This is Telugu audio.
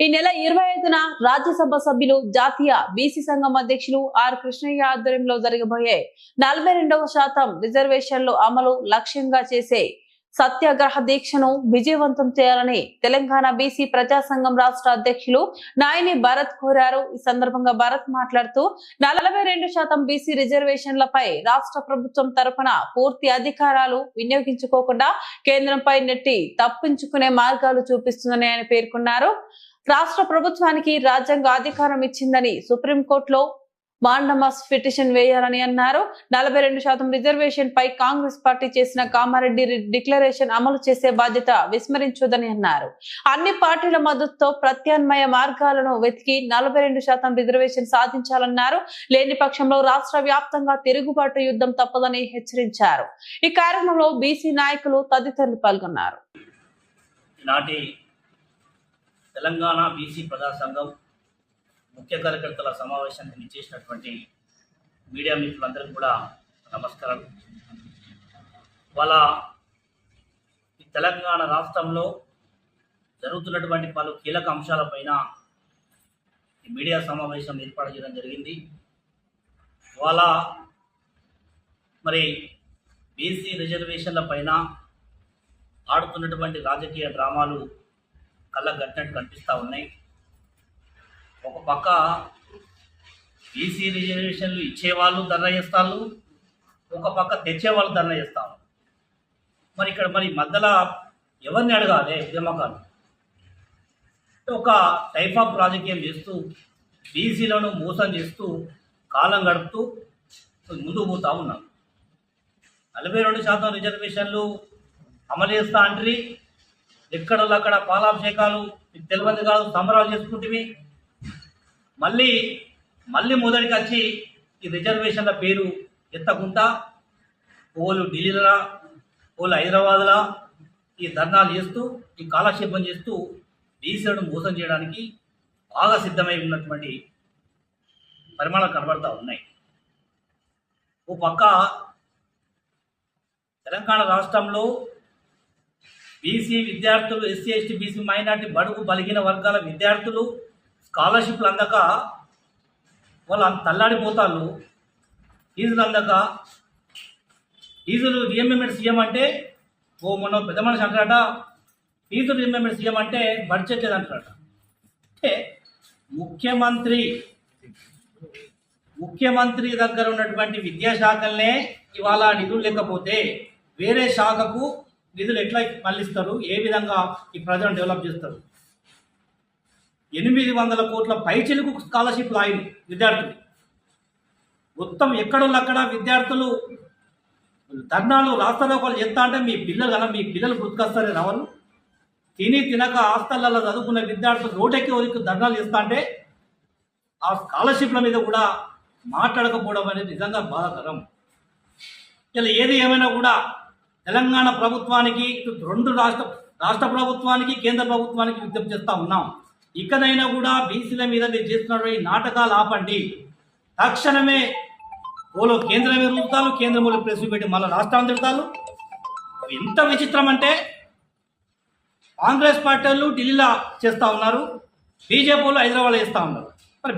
ఈ నెల ఇరవై ఐదున రాజ్యసభ సభ్యులు జాతీయ బీసీ సంఘం అధ్యక్షులు ఆర్ కృష్ణయ్య ఆధ్వర్యంలో జరగబోయే నలభై రెండవ శాతం రిజర్వేషన్లు అమలు లక్ష్యంగా చేసే సత్యాగ్రహ దీక్షను విజయవంతం చేయాలని తెలంగాణ బీసీ ప్రజా సంఘం రాష్ట్ర అధ్యక్షులు నాయని భరత్ కోరారు. ఈ సందర్భంగా భరత్ మాట్లాడుతూ నలభై రెండు శాతం బీసీ రిజర్వేషన్లపై రాష్ట్ర ప్రభుత్వం తరఫున పూర్తి అధికారాలు వినియోగించుకోకుండా కేంద్రంపై నెట్టి తప్పించుకునే మార్గాలు చూపిస్తుందని ఆయన పేర్కొన్నారు. రాష్ట్ర ప్రభుత్వానికి రాజ్యాంగ అధికారం ఇచ్చిందని సుప్రీంకోర్టులో మాండమస్ పిటిషన్ వేయాలని అన్నారు. నలభై రెండు శాతం రిజర్వేషన్ పై కాంగ్రెస్ పార్టీ చేసిన కామారెడ్డి డిక్లరేషన్ అమలు చేసే బాధ్యత విస్మరించొద్దని అన్నారు. అన్ని పార్టీల మద్దతుతో ప్రత్యామ్నాయ మార్గాలను వెతికి నలభై రెండు శాతం రిజర్వేషన్ సాధించాలన్నారు. లేని పక్షంలో రాష్ట్ర వ్యాప్తంగా తిరుగుబాటు యుద్ధం తప్పదని హెచ్చరించారు. ఈ కార్యక్రమంలో బీసీ నాయకులు తదితరులు పాల్గొన్నారు. తెలంగాణ బీసీ ప్రజా సంఘం ముఖ్య కార్యకర్తల సమావేశానికి ఇచ్చేసినటువంటి మీడియా మిత్రులందరికీ కూడా నమస్కారం వాళ్ళ ఈ తెలంగాణ రాష్ట్రంలో జరుగుతున్నటువంటి పలు కీలక అంశాలపైన ఈ మీడియా సమావేశం ఏర్పాటు చేయడం జరిగింది. వాళ్ళ మరి బీసీ రిజర్వేషన్ల పైన ఆడుతున్నటువంటి రాజకీయ డ్రామాలు కళ్ళ కట్టినట్టు కనిపిస్తూ ఉన్నాయి. ఒక పక్క బీసీ రిజర్వేషన్లు ఇచ్చేవాళ్ళు ధర్నా చేస్తారు ఒక పక్క తెచ్చేవాళ్ళు ధర్నా చేస్తారు మరి ఇక్కడ మరి మధ్యలో ఎవరిని అడగాలి ఉద్యమకాలు ఒక టైప్ ఆఫ్ రాజకీయం చేస్తూ బీసీలను మోసం చేస్తూ కాలం గడుపుతూ ముందుకు పోతా ఉన్నారు. నలభై రెండు శాతం రిజర్వేషన్లు అమలు చేస్తా అంటారు ఎక్కడ అక్కడ పాలాభిషేకాలు మీకు తెలియదు కాదు సంబరాలు చేసుకుంటే మళ్ళీ మళ్ళీ మొదటికి వచ్చి ఈ రిజర్వేషన్ల పేరు ఎత్తకుండా ఓళ్ళు ఢిల్లీలా ఓళ్ళు హైదరాబాద్లా ఈ ధర్నాలు చేస్తూ ఈ కాలక్షేపం చేస్తూ బీసీలను మోసం చేయడానికి బాగా సిద్ధమై ఉన్నటువంటి పరిమాణాలు కనబడతా ఉన్నాయి. ఓ పక్క తెలంగాణ రాష్ట్రంలో బీసీ విద్యార్థులు ఎస్సీ ఎస్టీ బీసీ మైనార్టీ బడుగు బలిగిన వర్గాల విద్యార్థులు స్కాలర్షిప్లు అందక వాళ్ళు అంత తల్లాడిపోతారు ఫీజులు అందక. ఫీజులు రియంబర్మెంట్ సీఎం అంటే ఓ మొన్న పెద్ద మనిషి అంటారట ఫీజులు రియంబర్మెంట్ సీఎం అంటే బడ్జెట్ లేదంటారట అంటే ముఖ్యమంత్రి ముఖ్యమంత్రి దగ్గర ఉన్నటువంటి విద్యాశాఖలనే ఇవాళ నిధులు లేకపోతే వేరే శాఖకు నిధులు ఎట్లా మళ్ళిస్తారు? ఏ విధంగా ఈ ప్రజలను డెవలప్ చేస్తారు? ఎనిమిది వందల కోట్ల పైచెలుకు స్కాలర్షిప్లు లాయిన్ విద్యార్థులు. మొత్తం ఎక్కడోళ్ళు అక్కడ విద్యార్థులు ధర్నాలు రాస్తారోకాలు చేస్తా అంటే మీ పిల్లలు అలా మీ పిల్లలు గుర్తుకొస్తారే రావాలి తిని తినక హాస్టళ్ళలో చదువుకున్న విద్యార్థులు రోడ్డెక్కి వరకు ధర్నాలు చేస్తా అంటే ఆ స్కాలర్షిప్ల మీద కూడా మాట్లాడకపోవడం అనేది నిజంగా బాధాకరం. ఇలా ఏది ఏమైనా కూడా తెలంగాణ ప్రభుత్వానికి ఇటు రెండు రాష్ట్ర రాష్ట్ర ప్రభుత్వానికి కేంద్ర ప్రభుత్వానికి విజ్ఞప్తి చేస్తా ఉన్నాం. ఇకనైనా కూడా బీసీల మీద మీరు చేస్తున్నటువంటి నాటకాలు ఆపండి. తక్షణమే ఓలో కేంద్రమే రూపుతాలు కేంద్రంలో ప్రెస్ పెట్టి మళ్ళీ రాష్ట్రాన్ని తిడతారు. ఎంత విచిత్రం అంటే కాంగ్రెస్ పార్టీ వాళ్ళు ఢిల్లీలో చేస్తూ ఉన్నారు బీజేపీ వాళ్ళు హైదరాబాద్లో చేస్తూ ఉన్నారు. మరి